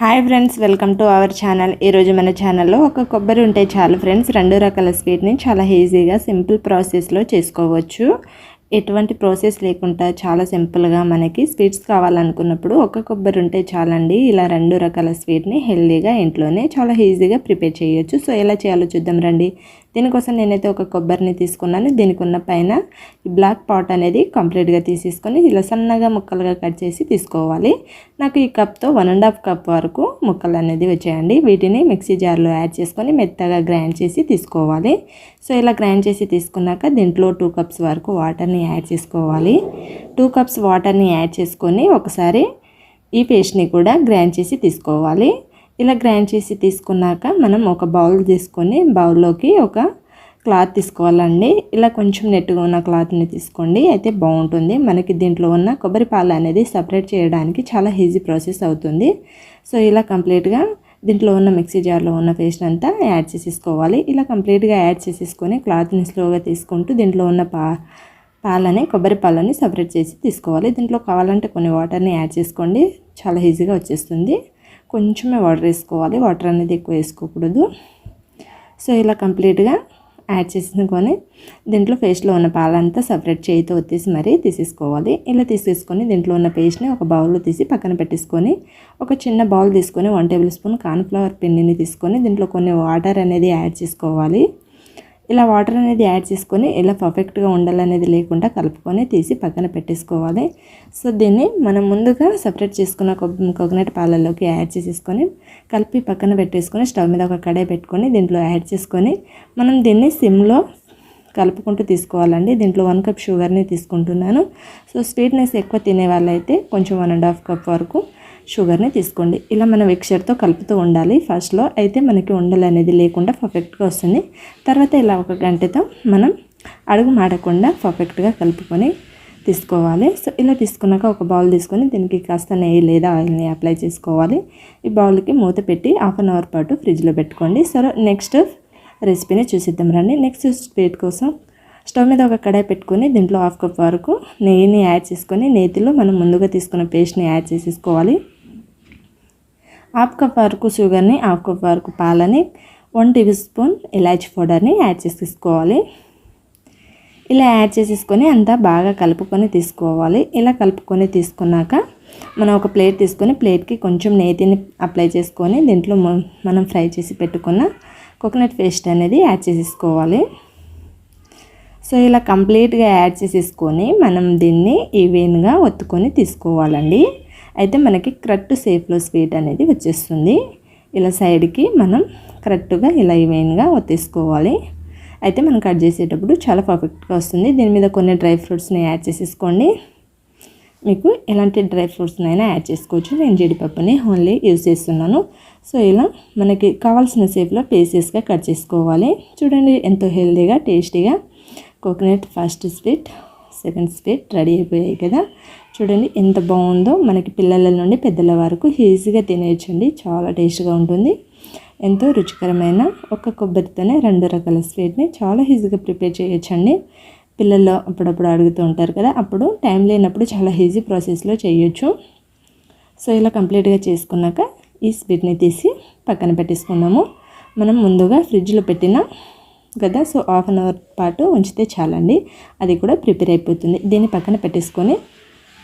Hi friends welcome to our channel. ఈరోజు మన ఛానల్లో ఒక కొబ్బరి ఉంటే చాలు ఫ్రెండ్స్. రెండు రకాల స్వీట్ని చాలా ఈజీగా సింపుల్ ప్రాసెస్లో చేసుకోవచ్చు. ఎటువంటి ప్రాసెస్ లేకుండా చాలా సింపుల్గా మనకి స్వీట్స్ కావాలనుకున్నప్పుడు ఒక కొబ్బరి ఉంటే చాలండి. ఇలా రెండు రకాల స్వీట్ని హెల్దీగా ఇంట్లోనే చాలా ఈజీగా ప్రిపేర్ చేయొచ్చు. సో ఎలా చేయాలో చూద్దాం రండి. దీనికోసం నేనైతే ఒక కొబ్బరిని తీసుకున్నాను. దీనికి ఉన్న పైన ఈ బ్లాక్ పాట్ అనేది కంప్లీట్గా తీసేసుకొని ఇలా సన్నగా ముక్కలుగా కట్ చేసి తీసుకోవాలి. నాకు ఈ కప్తో వన్ అండ్ హాఫ్ కప్ వరకు ముక్కలు అనేది వచ్చాయండి. వీటిని మిక్సీ జార్లో యాడ్ చేసుకొని మెత్తగా గ్రైండ్ చేసి తీసుకోవాలి. సో ఇలా గ్రైండ్ చేసి తీసుకున్నాక దీంట్లో టూ కప్స్ వరకు వాటర్ని యాడ్ చేసుకోవాలి. టూ కప్స్ వాటర్ని యాడ్ చేసుకొని ఒకసారి ఈ పేస్ట్ని కూడా గ్రైండ్ చేసి తీసుకోవాలి. ఇలా గ్రైండ్ చేసి తీసుకున్నాక మనం ఒక బౌల్ తీసుకొని బౌల్లోకి ఒక క్లాత్ తీసుకోవాలండి. ఇలా కొంచెం నెట్టుగా ఉన్న క్లాత్ని తీసుకోండి. అయితే బాగుంటుంది. మనకి దీంట్లో ఉన్న కొబ్బరి పాలు అనేది సపరేట్ చేయడానికి చాలా ఈజీ ప్రాసెస్ అవుతుంది. సో ఇలా కంప్లీట్గా దీంట్లో ఉన్న మిక్సీ జార్లో ఉన్న పేస్ట్ అంతా యాడ్ చేసేసుకోవాలి. ఇలా కంప్లీట్గా యాడ్ చేసేసుకొని క్లాత్ని స్లోగా తీసుకుంటూ దీంట్లో ఉన్న పా పాలని కొబ్బరి పాలని సపరేట్ చేసి తీసుకోవాలి. దీంట్లో కావాలంటే కొన్ని వాటర్ని యాడ్ చేసుకోండి. చాలా ఈజీగా వచ్చేస్తుంది. కొంచెమే వాటర్ వేసుకోవాలి. వాటర్ అనేది ఎక్కువ వేసుకోకూడదు. సో ఇలా కంప్లీట్గా యాడ్ చేసుకొని దీంట్లో పేస్ట్లో ఉన్న పాలంతా సపరేట్ చేయితో వచ్చేసి మరీ తీసేసుకోవాలి. ఇలా తీసేసుకొని దీంట్లో ఉన్న పేస్ట్ని ఒక బౌల్లో తీసి పక్కన పెట్టేసుకొని ఒక చిన్న బౌల్ తీసుకొని వన్ టేబుల్ స్పూన్ కార్న్ఫ్లవర్ పిండిని తీసుకొని దీంట్లో కొన్ని వాటర్ అనేది యాడ్ చేసుకోవాలి. ఇలా వాటర్ అనేది యాడ్ చేసుకొని ఇలా పర్ఫెక్ట్గా ఉండాలనేది లేకుండా కలుపుకొని తీసి పక్కన పెట్టేసుకోవాలి. సో దీన్ని మనం ముందుగా సపరేట్ చేసుకున్న కోకోనట్ పాలల్లోకి యాడ్ చేసేసుకొని కలిపి పక్కన పెట్టేసుకొని స్టవ్ మీద ఒక కడాయి పెట్టుకొని దీంట్లో యాడ్ చేసుకొని మనం దీన్ని సిమ్లో కలుపుకుంటూ తీసుకోవాలండి. దీంట్లో వన్ కప్ షుగర్ని తీసుకుంటున్నాను. సో స్వీట్నెస్ ఎక్కువ తినే వాళ్ళైతే కొంచెం వన్ అండ్ హాఫ్ కప్ వరకు షుగర్ని తీసుకోండి. ఇలా మనం మిక్చర్తో కలుపుతూ ఉండాలి. ఫస్ట్లో అయితే మనకి ఉండలు అనేది లేకుండా పర్ఫెక్ట్గా వస్తుంది. తర్వాత ఇలా ఒక గంటతో మనం అడుగు మాడకుండా పర్ఫెక్ట్గా కలుపుకొని తీసుకోవాలి. సో ఇలా తీసుకున్నాక ఒక బౌల్ తీసుకొని దీనికి కాస్త నెయ్యి లేదా ఆయిల్ని అప్లై చేసుకోవాలి. ఈ బౌల్కి మూత పెట్టి హాఫ్ అన్ అవర్ పాటు ఫ్రిడ్జ్లో పెట్టుకోండి. సో నెక్స్ట్ రెసిపీని చూసిద్దాం రండి. నెక్స్ట్ స్వీట్ కోసం స్టవ్ మీద ఒక కడాయి పెట్టుకొని దీంట్లో హాఫ్ కప్ వరకు నెయ్యిని యాడ్ చేసుకొని నేతిలో మనం ముందుగా తీసుకున్న పేస్ట్ని యాడ్ చేసేసుకోవాలి. హాఫ్ కప్ వరకు షుగర్ని హాఫ్ కప్ వరకు పాలని వన్ టేబుల్ స్పూన్ ఇలాచి పౌడర్ని యాడ్ చేసేసుకోవాలి. ఇలా యాడ్ చేసేసుకొని అంతా బాగా కలుపుకొని తీసుకోవాలి. ఇలా కలుపుకొని తీసుకున్నాక మనం ఒక ప్లేట్ తీసుకొని ప్లేట్కి కొంచెం నేతిని అప్లై చేసుకొని దీంట్లో మనం ఫ్రై చేసి పెట్టుకున్న కోకోనట్ పేస్ట్ అనేది యాడ్ చేసేసుకోవాలి. సో ఇలా కంప్లీట్గా యాడ్ చేసేసుకొని మనం దీన్ని ఈవెన్గా ఒత్తుకొని తీసుకోవాలండి. అయితే మనకి కరెక్ట్ సేఫ్లో స్వీట్ అనేది వచ్చేస్తుంది. ఇలా సైడ్కి మనం కరెక్ట్గా ఇలా ఈవెన్గా ఒత్తేసుకోవాలి. అయితే మనం కట్ చేసేటప్పుడు చాలా పర్ఫెక్ట్గా వస్తుంది. దీని మీద కొన్ని డ్రై ఫ్రూట్స్ని యాడ్ చేసేసుకోండి. మీకు ఎలాంటి డ్రై ఫ్రూట్స్నైనా యాడ్ చేసుకోవచ్చు. నేను జీడిపప్పుని ఓన్లీ యూజ్ చేస్తున్నాను. సో ఇలా మనకి కావాల్సిన సేఫ్లో పీసెస్గా కట్ చేసుకోవాలి. చూడండి ఎంతో హెల్తీగా టేస్టీగా coconut first sweet second sweet ready అయిపోయాయి కదా. చూడండి ఎంత బాగుందో. మనకి పిల్లల నుండి పెద్దల వరకు ఈజీగా తినేయచ్చండి. చాలా టేస్ట్గా ఉంటుంది. ఎంతో రుచికరమైన ఒక కొబ్బరితోనే రెండు రకాల స్వీట్ని చాలా ఈజీగా ప్రిపేర్ చేయొచ్చండి. పిల్లలు అప్పుడప్పుడు అడుగుతూ ఉంటారు కదా. అప్పుడు టైం లేనప్పుడు చాలా ఈజీ ప్రాసెస్లో చేయొచ్చు. సో ఇలా కంప్లీట్గా చేసుకున్నాక ఈ స్వీట్ని తీసి పక్కన పెట్టేసుకున్నాము మనం ముందుగా ఫ్రిడ్జ్లో పెట్టిన కదా? సో హాఫ్ అన్ అవర్ పాటు ఉంచితే చాలండి. అది కూడా ప్రిపేర్ అయిపోతుంది. దీన్ని పక్కన పెట్టేసుకొని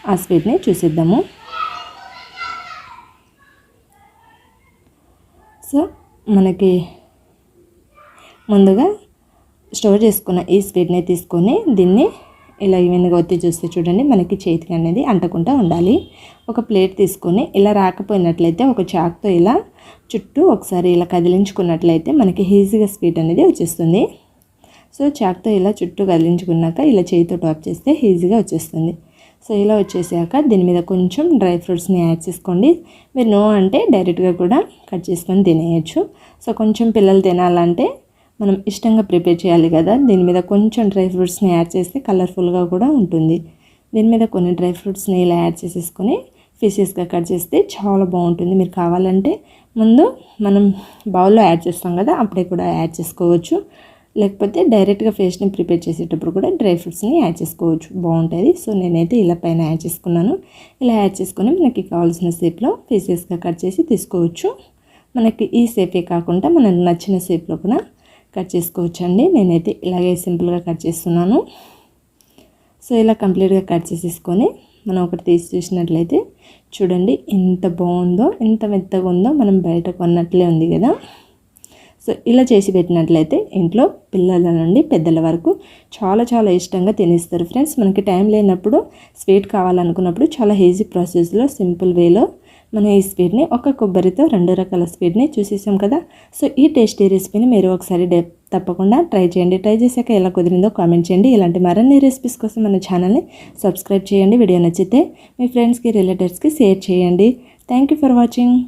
ఆ స్వీట్ని చూసిద్దాము. సో మనకి ముందుగా స్టోర్ చేసుకున్న ఈ స్వీట్ని తీసుకొని దీన్ని ఇలా ఈవెన్గా ఒత్తి చూస్తే చూడండి మనకి చేతికి అనేది అంటకుండా ఉండాలి. ఒక ప్లేట్ తీసుకొని ఇలా రాకపోయినట్లయితే ఒక చాక్తో ఇలా చుట్టూ ఒకసారి ఇలా కదిలించుకున్నట్లయితే మనకి ఈజీగా స్వీట్ అనేది వచ్చేస్తుంది. సో చాక్తో ఇలా చుట్టూ కదిలించుకున్నాక ఇలా చేతితో టాప్ చేస్తే ఈజీగా వచ్చేస్తుంది. సో ఇలా వచ్చేసాక దీని మీద కొంచెం డ్రై ఫ్రూట్స్ని యాడ్ చేసుకోండి. మీరు నో అంటే డైరెక్ట్గా కూడా కట్ చేసుకొని తినేయచ్చు. సో కొంచెం పిల్లలు తినాలంటే మనం ఇష్టంగా ప్రిపేర్ చేయాలి కదా. దీని మీద కొంచెం డ్రై ఫ్రూట్స్ని యాడ్ చేస్తే కలర్ఫుల్గా కూడా ఉంటుంది. దీని మీద కొన్ని డ్రై ఫ్రూట్స్ని ఇలా యాడ్ చేసేసుకొని పీసెస్గా కట్ చేస్తే చాలా బాగుంటుంది. మీరు కావాలంటే ముందు మనం బౌల్లో యాడ్ చేస్తాం కదా అప్పుడే కూడా యాడ్ చేసుకోవచ్చు. లేకపోతే డైరెక్ట్గా ఫేస్ని ప్రిపేర్ చేసేటప్పుడు కూడా డ్రై ఫ్రూట్స్ని యాడ్ చేసుకోవచ్చు. బాగుంటుంది. సో నేనైతే ఇలా పైన యాడ్ చేసుకున్నాను. ఇలా యాడ్ చేసుకొని మనకి కావాల్సిన షేప్లో పీసెస్గా కట్ చేసి తీసుకోవచ్చు. మనకి ఈ షేపే కాకుండా మనకు నచ్చిన షేప్లో కూడా కట్ చేసుకోవచ్చు అండి నేనైతే ఇలాగే సింపుల్గా కట్ చేస్తున్నాను. సో ఇలా కంప్లీట్గా కట్ చేసేసుకొని మనం ఒకటి తీసి చూసినట్లయితే చూడండి ఎంత బాగుందో ఎంత మెత్తగా ఉందో మనం బయట కొన్నట్లే ఉంది కదా. సో ఇలా చేసి పెట్టినట్లయితే ఇంట్లో పిల్లల నుండి పెద్దల వరకు చాలా చాలా ఇష్టంగా తినేస్తారు. ఫ్రెండ్స్ మనకి టైం లేనప్పుడు స్వీట్ కావాలనుకున్నప్పుడు చాలా ఈజీ ప్రాసెస్లో సింపుల్ వేలో మనం ఈ స్వీట్ని ఒక కొబ్బరితో రెండు రకాల స్వీట్ని చూసేసాం కదా. సో ఈ టేస్టీ రెసిపీని మీరు ఒకసారి తప్పకుండా ట్రై చేయండి. ట్రై చేశాక ఎలా కుదిరిందో కామెంట్ చేయండి. ఇలాంటి మరిన్ని రెసిపీస్ కోసం మన ఛానల్ని సబ్స్క్రైబ్ చేయండి. వీడియో నచ్చితే మీ ఫ్రెండ్స్కి రిలేటివ్స్కి షేర్ చేయండి. Thank you for watching.